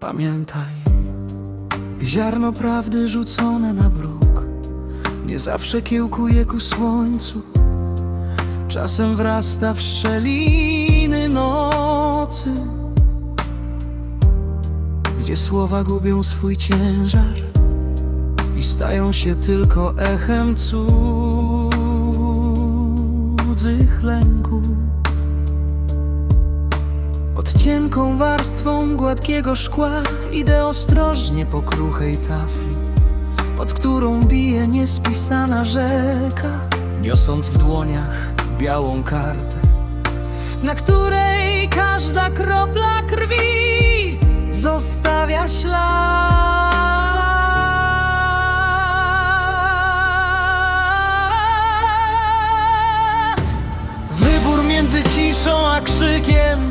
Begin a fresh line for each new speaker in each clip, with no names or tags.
Pamiętaj, ziarno prawdy rzucone na bruk nie zawsze kiełkuje ku słońcu. Czasem wrasta w szczeliny nocy, gdzie słowa gubią swój ciężar i stają się tylko echem cudzych lęków. Pod cienką warstwą gładkiego szkła idę ostrożnie po kruchej tafli, pod którą bije niespisana rzeka, niosąc w dłoniach białą kartę, na której każda kropla krwi zostawia ślad. Wybór między ciszą a krzykiem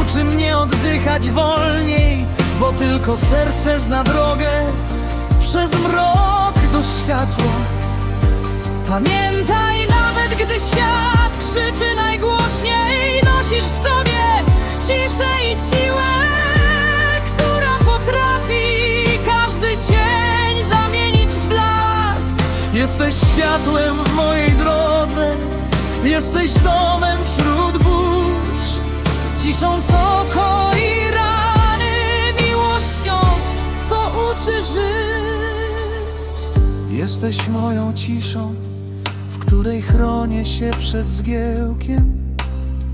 uczy mnie oddychać wolniej, bo tylko serce zna drogę przez mrok do światła. Pamiętaj, gdy świat krzyczy najgłośniej, nosisz w sobie ciszę i siłę, która potrafi każdy cień zamienić w blask. Jesteś światłem w mojej drodze, jesteś domem wśród burz, ciszą co koi rany, miłością co uczy żyć. Jesteś moją ciszą, której chronię się przed zgiełkiem,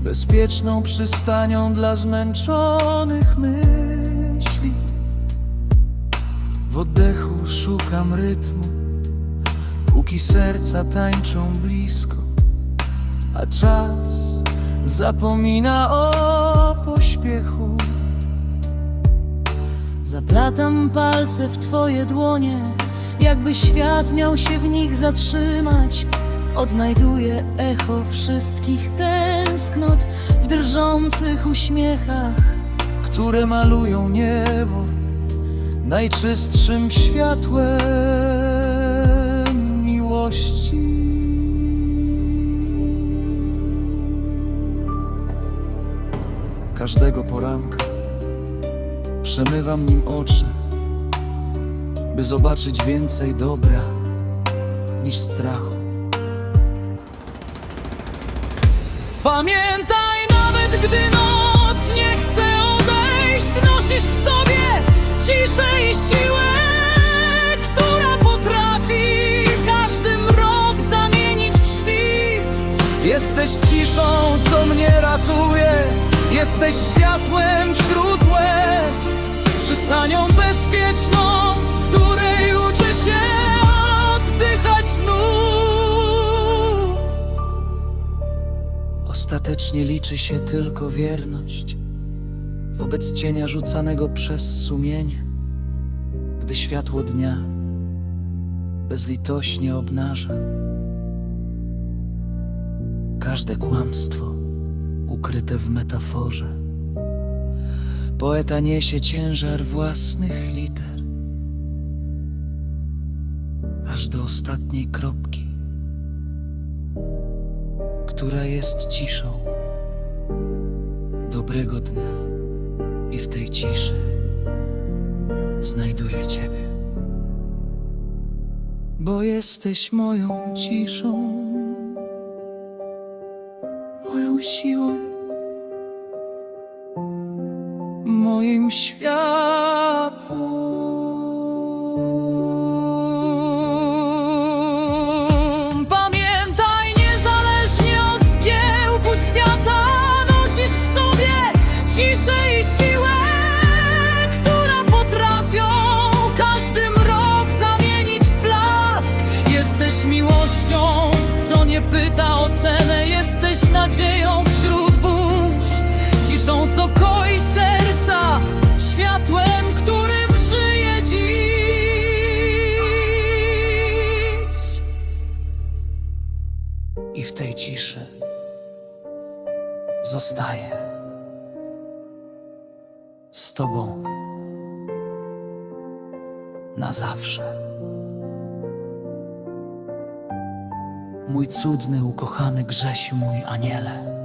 bezpieczną przystanią dla zmęczonych myśli. W oddechu szukam rytmu, póki serca tańczą blisko, a czas zapomina o pośpiechu. Zaplatam palce w twoje dłonie, jakby świat miał się w nich zatrzymać. Odnajduję echo wszystkich tęsknot w drżących uśmiechach, które malują niebo najczystszym światłem miłości. Każdego poranka przemywam nim oczy, by zobaczyć więcej dobra niż strachu. Pamiętaj, nawet gdy noc nie chce odejść, nosisz w sobie ciszę i siłę, która potrafi każdy mrok zamienić w świt. Jesteś ciszą, co mnie ratuje, jesteś światłem wśród łez, przystanią bezpieczną, w której uczy się Ostatecznie liczy się tylko wierność wobec cienia rzucanego przez sumienie, gdy światło dnia bezlitośnie obnaża każde kłamstwo ukryte w metaforze. Poeta niesie ciężar własnych liter, aż do ostatniej kropki która jest ciszą dobrego dnia i w tej ciszy znajduję Ciebie. Bo jesteś moją ciszą, moją siłą, moim światłem. Nie pyta o cenę, jesteś nadzieją wśród burz, ciszą, co koi serca, światłem, którym żyje dziś. I w tej ciszy zostaję z Tobą na zawsze. Mój cudny, ukochany Grzesiu, mój aniele.